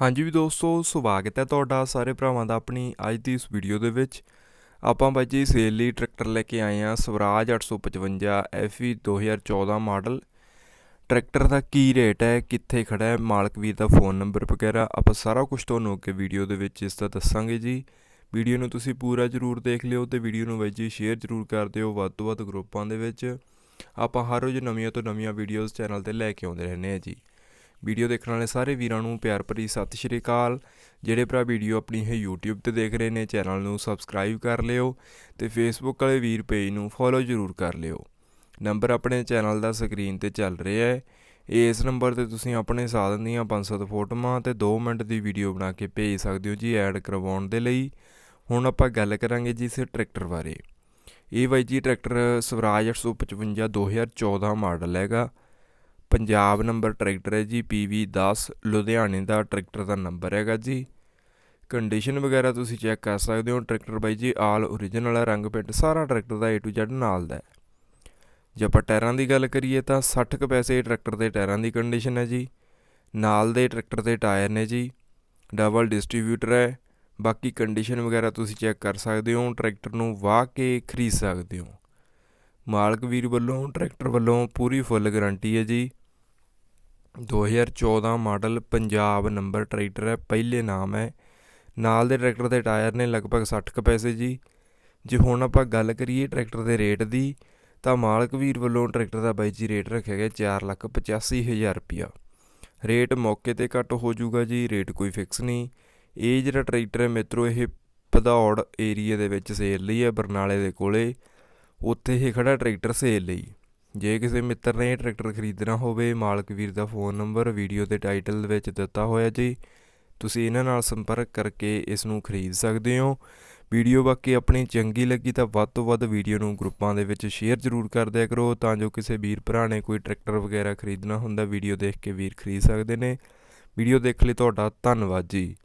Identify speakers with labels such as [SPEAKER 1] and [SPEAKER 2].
[SPEAKER 1] ਹਾਂਜੀ ਵੀ ਦੋਸਤੋ, ਸਵਾਗਤ ਹੈ ਤੁਹਾਡਾ ਸਾਰੇ ਭਰਾਵਾਂ ਦਾ ਆਪਣੀ ਅੱਜ ਦੀ ਇਸ ਵੀਡੀਓ ਦੇ ਵਿੱਚ। ਆਪਾਂ ਬਾਈ ਜੀ ਸੇਲ ਲਈ ਟਰੈਕਟਰ ਲੈ ਕੇ ਆਏ ਆ ਸਵਰਾਜ 855 FE 2014 ਮਾਡਲ। ਟਰੈਕਟਰ ਦਾ ਕੀ ਰੇਟ ਹੈ, ਕਿੱਥੇ ਖੜਾ ਹੈ, ਮਾਲਕ ਵੀਰ ਦਾ ਫੋਨ ਨੰਬਰ ਵਗੈਰਾ ਆਪਾਂ ਸਾਰਾ ਕੁਝ ਤੁਹਾਨੂੰ ਅੱਗੇ ਵੀਡੀਓ ਦੇ ਵਿੱਚ ਇਸ ਦਾ ਦੱਸਾਂਗੇ ਜੀ। ਵੀਡੀਓ ਨੂੰ ਤੁਸੀਂ ਪੂਰਾ ਜ਼ਰੂਰ ਦੇਖ ਲਿਓ ਤੇ ਵੀਡੀਓ ਨੂੰ ਬਾਈ ਜੀ ਸ਼ੇਅਰ ਜ਼ਰੂਰ ਕਰ ਦਿਓ ਵੱਧ ਤੋਂ ਵੱਧ ਗਰੁੱਪਾਂ ਦੇ ਵਿੱਚ। ਆਪਾਂ ਹਰ ਰੋਜ਼ ਨਵੀਆਂ ਤੋਂ ਨਵੀਆਂ ਵੀਡੀਓਜ਼ ਚੈਨਲ ਤੇ ਲੈ ਕੇ ਆਉਂਦੇ ਰਹਿੰਦੇ ਆ ਜੀ। ਵੀਡੀਓ ਦੇਖਣ ਵਾਲੇ ਸਾਰੇ ਵੀਰਾਂ ਨੂੰ ਪਿਆਰ ਭਰੀ ਸਤਿ ਸ਼੍ਰੀ ਅਕਾਲ। ਜਿਹੜੇ ਭਰਾ ਵੀਡੀਓ ਆਪਣੀ ਇਹ YouTube ਤੇ ਦੇਖ ਰਹੇ ਨੇ, ਚੈਨਲ ਨੂੰ ਸਬਸਕ੍ਰਾਈਬ ਕਰ ਲਿਓ ਤੇ Facebook ਵਾਲੇ ਵੀਰ ਪੇਜ ਨੂੰ ਫੋਲੋ ਜ਼ਰੂਰ ਕਰ ਲਿਓ। ਨੰਬਰ ਆਪਣੇ ਚੈਨਲ ਦਾ ਸਕਰੀਨ ਤੇ ਚੱਲ ਰਿਹਾ ਹੈ। ਇਸ ਨੰਬਰ ਤੇ ਤੁਸੀਂ ਆਪਣੇ ਸਾਧਨ ਦੀਆਂ 500 ਫੋਟੋਆਂ ਤੇ 2 ਮਿੰਟ ਦੀ ਵੀਡੀਓ ਬਣਾ ਕੇ ਭੇਜ ਸਕਦੇ ਹੋ ਜੀ ਐਡ ਕਰਵਾਉਣ ਦੇ ਲਈ। ਹੁਣ ਆਪਾਂ ਗੱਲ ਕਰਾਂਗੇ ਜੀ ਇਸ ਟਰੈਕਟਰ ਬਾਰੇ। ਇਹ ਬਾਈ ਜੀ ਟਰੈਕਟਰ ਸਵਰਾਜ 855 2014 ਮਾਡਲ ਹੈਗਾ। ਪੰਜਾਬ ਨੰਬਰ ਟਰੈਕਟਰ ਹੈ ਜੀ PV 10 ਲੁਧਿਆਣੇ ਦਾ ਟਰੈਕਟਰ ਦਾ ਨੰਬਰ ਹੈਗਾ ਜੀ। ਕੰਡੀਸ਼ਨ ਵਗੈਰਾ ਤੁਸੀਂ ਚੈੱਕ ਕਰ ਸਕਦੇ ਹੋ, ਟਰੈਕਟਰ ਬਾਈ ਜੀ ਆਲ ਓਰੀਜਨਲ ਹੈ, ਰੰਗ ਪਿੰਟ ਸਾਰਾ ਟਰੈਕਟਰ ਦਾ A to Z ਨਾਲ ਦਾ ਜੇ ਆਪਾਂ ਟਾਇਰਾਂ ਦੀ ਗੱਲ ਕਰੀਏ ਤਾਂ 60 ਕੁ ਪੈਸੇ ਟਰੈਕਟਰ ਦੇ ਟਾਇਰਾਂ ਦੀ ਕੰਡੀਸ਼ਨ ਹੈ ਜੀ। ਨਾਲ ਦੇ ਟਰੈਕਟਰ ਦੇ ਟਾਇਰ ਨੇ ਜੀ, ਡਬਲ ਡਿਸਟ੍ਰੀਬਿਊਟਰ ਹੈ। ਬਾਕੀ ਕੰਡੀਸ਼ਨ ਵਗੈਰਾ ਤੁਸੀਂ ਚੈੱਕ ਕਰ ਸਕਦੇ ਹੋ, ਟਰੈਕਟਰ ਨੂੰ ਵਾਹ ਕੇ ਖਰੀਦ ਸਕਦੇ ਹੋ। ਮਾਲਕ ਵੀਰ ਵੱਲੋਂ, ਟਰੈਕਟਰ ਵੱਲੋਂ ਪੂਰੀ ਫੁੱਲ ਗਾਰੰਟੀ ਹੈ ਜੀ। 2014 ਮਾਡਲ ਪੰਜਾਬ ਨੰਬਰ ਟਰੈਕਟਰ ਹੈ। ਪਹਿਲੇ ਨਾਮ ਹੈ। ਨਾਲ ਦੇ ਟਰੈਕਟਰ ਦੇ ਟਾਇਰ ਨੇ ਲਗਭਗ 60 ਕੁ ਪੈਸੇ ਜੀ। ਜੇ ਹੁਣ ਆਪਾਂ ਗੱਲ ਕਰੀਏ ਟਰੈਕਟਰ ਦੇ ਰੇਟ ਦੀ, ਤਾਂ ਮਾਲਕ ਵੀਰ ਵੱਲੋਂ ਟਰੈਕਟਰ ਦਾ ਬਾਈ ਜੀ ਰੇਟ ਰੱਖਿਆ ਗਿਆ 485000 ਰੁਪਿਆ ਰੇਟ ਮੌਕੇ ਤੇ ਘੱਟ ਹੋ ਜਾਊਗਾ ਜੀ, ਰੇਟ ਕੋਈ ਫਿਕਸ ਨਹੀਂ। ਇਹ ਜਿਹੜਾ ਟਰੈਕਟਰ ਹੈ ਮਿੱਤਰੋ, ਇਹ ਭਦੌੜ ਏਰੀਆ ਦੇ ਵਿੱਚ ਸੇਲ ਲਈ ਹੈ, ਬਰਨਾਲੇ ਦੇ ਕੋਲੇ। ਉੱਥੇ ਇਹ ਖੜਾ ਟਰੈਕਟਰ ਸੇਲ ਲਈ। ਜੇ ਕਿਸੇ ਮਿੱਤਰ ਨੇ ਇਹ ਟਰੈਕਟਰ ਖਰੀਦਣਾ ਹੋਵੇ, ਮਾਲਕ ਵੀਰ ਦਾ ਫੋਨ ਨੰਬਰ, ਵੀਡੀਓ ਦੇ ਟਾਈਟਲ ਵਿੱਚ ਦਿੱਤਾ ਹੋਇਆ ਜੀ। ਤੁਸੀਂ ਇਹਨਾਂ ਨਾਲ ਸੰਪਰਕ ਕਰਕੇ ਇਸ ਨੂੰ ਖਰੀਦ ਸਕਦੇ ਹੋ। ਵੀਡੀਓ ਬਾਕੀ ਆਪਣੀ ਚੰਗੀ ਲੱਗੀ ਤਾਂ ਵੱਧ ਤੋਂ ਵੱਧ ਵੀਡੀਓ ਨੂੰ ਗਰੁੱਪਾਂ ਦੇ ਵਿੱਚ ਸ਼ੇਅਰ ਜ਼ਰੂਰ ਕਰ ਦਿਆ ਕਰੋ ਤਾਂ ਜੋ ਕਿਸੇ ਵੀਰ ਭਰਾ ਨੇ ਕੋਈ ਟਰੈਕਟਰ ਵਗੈਰਾ ਖਰੀਦਣਾ ਹੁੰਦਾ, ਵੀਡੀਓ ਦੇਖ ਕੇ ਵੀਰ ਖਰੀਦ ਸਕਦੇ ਨੇ। ਵੀਡੀਓ ਦੇਖ ਲਈ ਤੁਹਾਡਾ ਧੰਨਵਾਦ ਜੀ।